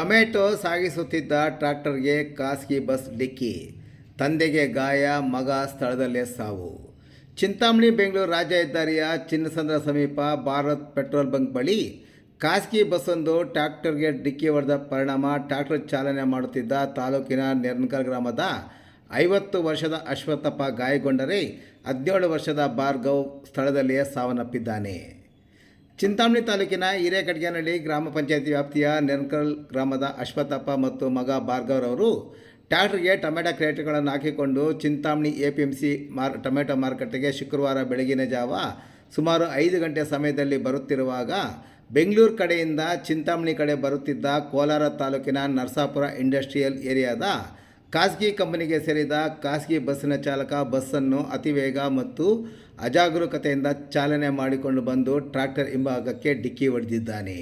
Tomato ಸಾಗಿಸುತ್ತಿದ್ದ ಟ್ರ್ಯಾಕ್ಟರ್ಗೆ ಖಾಸಗಿ bus ಡಿಕ್ಕಿ, ತಂದೆಗೆ ಗಾಯ, ಮಗ ಸ್ಥಳದಲ್ಲೇ ಸಾವು. ಚಿಂತಾಮಣಿ, ಬೆಂಗಳೂರು ರಾಜ್ಯ ಹೆದ್ದಾರಿಯ ಚಿನ್ನಸಂದ್ರ ಸಮೀಪ ಭಾರತ್ ಪೆಟ್ರೋಲ್ ಬಂಕ್ ಬಳಿ ಖಾಸಗಿ ಬಸ್ಸೊಂದು ಟ್ರ್ಯಾಕ್ಟರ್ಗೆ ಡಿಕ್ಕಿ ಹೊಡೆದ ಪರಿಣಾಮ ಟ್ರ್ಯಾಕ್ಟರ್ ಚಾಲನೆ ಮಾಡುತ್ತಿದ್ದ ತಾಲೂಕಿನ ನೆರ್ನಕಲ್ ಗ್ರಾಮದ ಐವತ್ತು ವರ್ಷದ ಅಶ್ವತ್ಥಪ್ಪ ಗಾಯಗೊಂಡರೆ ಹದಿನೇಳು ವರ್ಷದ ಭಾರ್ಗವ್ ಸ್ಥಳದಲ್ಲಿಯೇ ಸಾವನ್ನಪ್ಪಿದ್ದಾನೆ. ಚಿಂತಾಮಣಿ ತಾಲೂಕಿನ ಹಿರೇಕಡ್ಗೇನಹಳ್ಳಿ ಗ್ರಾಮ ಪಂಚಾಯತಿ ವ್ಯಾಪ್ತಿಯ ನೆರಕಲ್ ಗ್ರಾಮದ ಅಶ್ವತ್ಥಪ್ಪ ಮತ್ತು ಮಗ ಭಾರ್ಗವ್ರವರು ಟ್ರ್ಯಾಕ್ಟರ್ಗೆ ಟೊಮೆಟೊ ಕ್ರೇಟ್ಗಳನ್ನು ಹಾಕಿಕೊಂಡು Chintamani A P M C Mar, tomato ಮಾರುಕಟ್ಟೆಗೆ ಶುಕ್ರವಾರ ಬೆಳಗಿನ ಜಾವ ಸುಮಾರು ಐದು ಗಂಟೆ ಸಮಯದಲ್ಲಿ ಬರುತ್ತಿರುವಾಗ ಬೆಂಗಳೂರು ಕಡೆಯಿಂದ ಚಿಂತಾಮಣಿ ಕಡೆ ಬರುತ್ತಿದ್ದ ಕೋಲಾರ ತಾಲೂಕಿನ ನರಸಾಪುರ ಇಂಡಸ್ಟ್ರಿಯಲ್ ಏರಿಯಾದ ಖಾಸಗಿ ಕಂಪನಿಗೆ ಸೇರಿದ ಖಾಸಗಿ ಬಸ್ಸಿನ ಚಾಲಕ ಬಸ್ಸನ್ನು ಅತಿವೇಗ ಮತ್ತು ಅಜಾಗರೂಕತೆಯಿಂದ ಚಾಲನೆ ಮಾಡಿಕೊಂಡು ಬಂದು ಟ್ರ್ಯಾಕ್ಟರ್ ಹಿಂಭಾಗಕ್ಕೆ ಡಿಕ್ಕಿ ಹೊಡೆದಿದ್ದಾನೆ.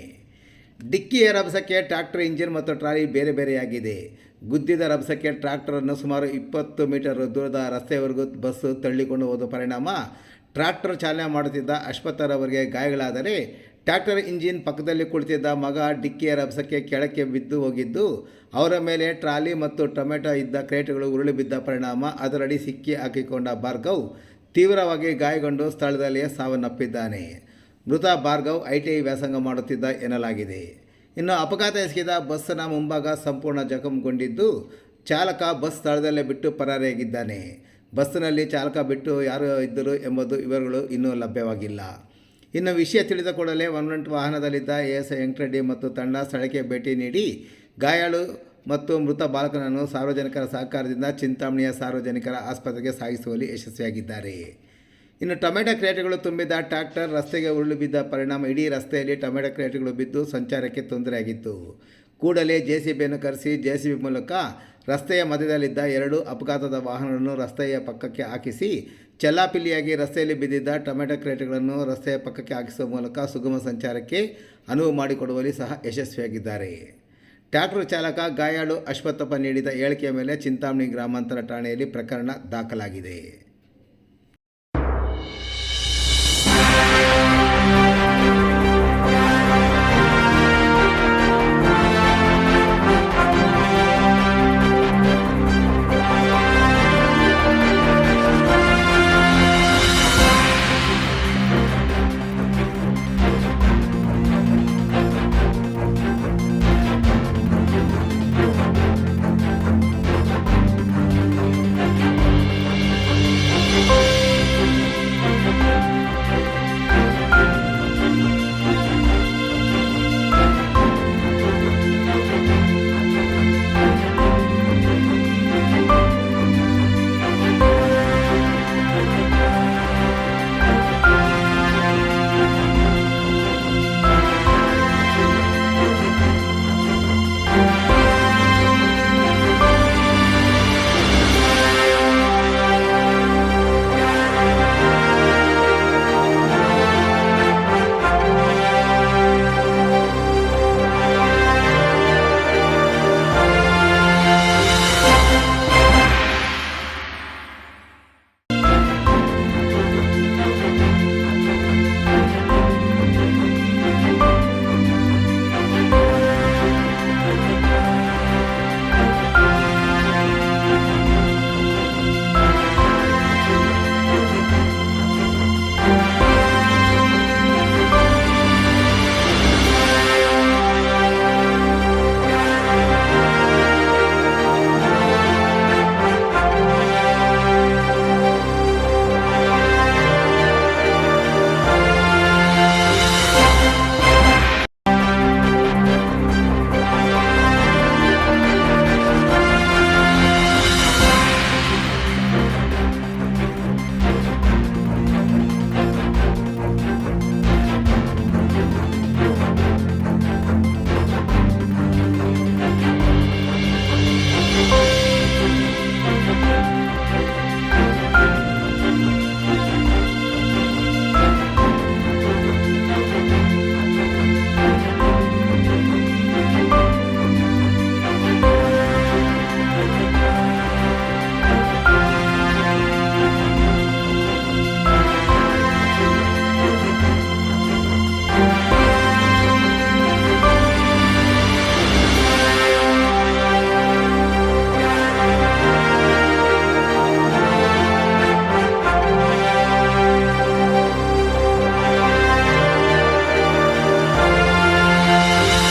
ಡಿಕ್ಕಿಯ ರಭಸಕ್ಕೆ ಟ್ರ್ಯಾಕ್ಟರ್ ಇಂಜಿನ್ ಮತ್ತು ಟ್ರಾಲಿ ಬೇರೆ ಬೇರೆಯಾಗಿದೆ. ಗುದ್ದಿದ ರಭಸಕ್ಕೆ ಟ್ರ್ಯಾಕ್ಟರನ್ನು ಸುಮಾರು ಇಪ್ಪತ್ತು ಮೀಟರ್ ದೂರದ ರಸ್ತೆಯವರೆಗೂ ಬಸ್ಸು ತಳ್ಳಿಕೊಂಡು ಹೋದ ಪರಿಣಾಮ ಟ್ರ್ಯಾಕ್ಟರ್ ಚಾಲನೆ ಮಾಡುತ್ತಿದ್ದ ಅಶ್ವಥರವರಿಗೆ ಗಾಯಗಳಾದರೆ ಟ್ರ್ಯಾಕ್ಟರ್ ಇಂಜಿನ್ ಪಕ್ಕದಲ್ಲಿ ಕುಳಿತಿದ್ದ ಮಗ ಡಿಕ್ಕಿಯ ರಭಸಕ್ಕೆ ಕೆಳಕ್ಕೆ ಬಿದ್ದು ಹೋಗಿದ್ದು, ಅವರ ಮೇಲೆ ಟ್ರಾಲಿ ಮತ್ತು ಟೊಮೆಟೊ ಇದ್ದ ಕ್ರೇಟ್ಗಳು ಉರುಳಿ ಬಿದ್ದ ಪರಿಣಾಮ. ಅದರಡಿ ಸಿಕ್ಕಿ ಹಾಕಿಕೊಂಡ ಭಾರ್ಗವ್ ತೀವ್ರವಾಗಿ ಗಾಯಗೊಂಡು ಸ್ಥಳದಲ್ಲಿಯೇ ಸಾವನ್ನಪ್ಪಿದ್ದಾನೆ. ಮೃತ ಭಾರ್ಗವ್ ಐಟಿಐ ವ್ಯಾಸಂಗ ಮಾಡುತ್ತಿದ್ದ ಎನ್ನಲಾಗಿದೆ. ಇನ್ನು ಅಪಘಾತ ಎಸಗಿದ ಬಸ್ಸಿನ ಮುಂಭಾಗ ಸಂಪೂರ್ಣ ಜಖಂಗೊಂಡಿದ್ದು, ಚಾಲಕ ಬಸ್ ಸ್ಥಳದಲ್ಲೇ ಬಿಟ್ಟು ಪರಾರಿಯಾಗಿದ್ದಾನೆ. ಬಸ್ಸಿನಲ್ಲಿ ಚಾಲಕ ಬಿಟ್ಟು ಯಾರು ಇದ್ದರು ಎಂಬುದು ವಿವರಗಳು ಇನ್ನೂ ಲಭ್ಯವಾಗಿಲ್ಲ. ಇನ್ನು ವಿಷಯ ತಿಳಿದ ಕೂಡಲೇ ಒನ್ ಒನ್ ವಾಹನದಲ್ಲಿದ್ದ ಎ ಎಸ್ ವೆಂಕಟರೆಡ್ಡಿ ಮತ್ತು ತಂಡ ಸ್ಥಳಕ್ಕೆ ಭೇಟಿ ನೀಡಿ ಗಾಯಾಳು ಮತ್ತು ಮೃತ ಬಾಲಕನನ್ನು ಸಾರ್ವಜನಿಕರ ಸಹಕಾರದಿಂದ ಚಿಂತಾಮಣಿಯ ಸಾರ್ವಜನಿಕರ ಆಸ್ಪತ್ರೆಗೆ ಸಾಗಿಸುವಲ್ಲಿ ಯಶಸ್ವಿಯಾಗಿದ್ದಾರೆ. ಇನ್ನು ಟೊಮೆಟೊ ಕ್ರೇಟ್ಗಳು ತುಂಬಿದ ಟ್ರ್ಯಾಕ್ಟರ್ ರಸ್ತೆಗೆ ಉರುಳು ಬಿದ್ದ ಪರಿಣಾಮ ಇಡೀ ರಸ್ತೆಯಲ್ಲಿ ಟೊಮೆಟೊ ಕ್ರೇಟ್ಗಳು ಬಿದ್ದು ಸಂಚಾರಕ್ಕೆ ತೊಂದರೆಯಾಗಿತ್ತು. ಕೂಡಲೇ ಜೆ ಸಿ ಬಿಯನ್ನು ಕರೆಸಿ ಜೆ ಸಿ ಬಿ ಮೂಲಕ ರಸ್ತೆಯ ಮಧ್ಯದಲ್ಲಿದ್ದ ಎರಡು ಅಪಘಾತದ ವಾಹನಗಳನ್ನು ರಸ್ತೆಯ ಪಕ್ಕಕ್ಕೆ ಹಾಕಿಸಿ ಚೆಲ್ಲಾಪಿಲ್ಲಿಯಾಗಿ ರಸ್ತೆಯಲ್ಲಿ ಬಿದ್ದಿದ್ದ ಟೊಮೆಟೊ ಕ್ರೇಟ್ಗಳನ್ನು ರಸ್ತೆಯ ಪಕ್ಕಕ್ಕೆ ಹಾಕಿಸುವ ಮೂಲಕ ಸುಗಮ ಸಂಚಾರಕ್ಕೆ ಅನುವು ಮಾಡಿಕೊಡುವಲ್ಲಿ ಸಹ ಯಶಸ್ವಿಯಾಗಿದ್ದಾರೆ. ಟ್ರ್ಯಾಕ್ಟರ್ ಚಾಲಕ ಗಾಯಾಳು ಅಶ್ವತ್ಥಪ್ಪ ನೀಡಿದ ಹೇಳಿಕೆಯ ಮೇಲೆ ಚಿಂತಾಮಣಿ ಗ್ರಾಮಾಂತರ ಠಾಣೆಯಲ್ಲಿ ಪ್ರಕರಣ ದಾಖಲಾಗಿದೆ.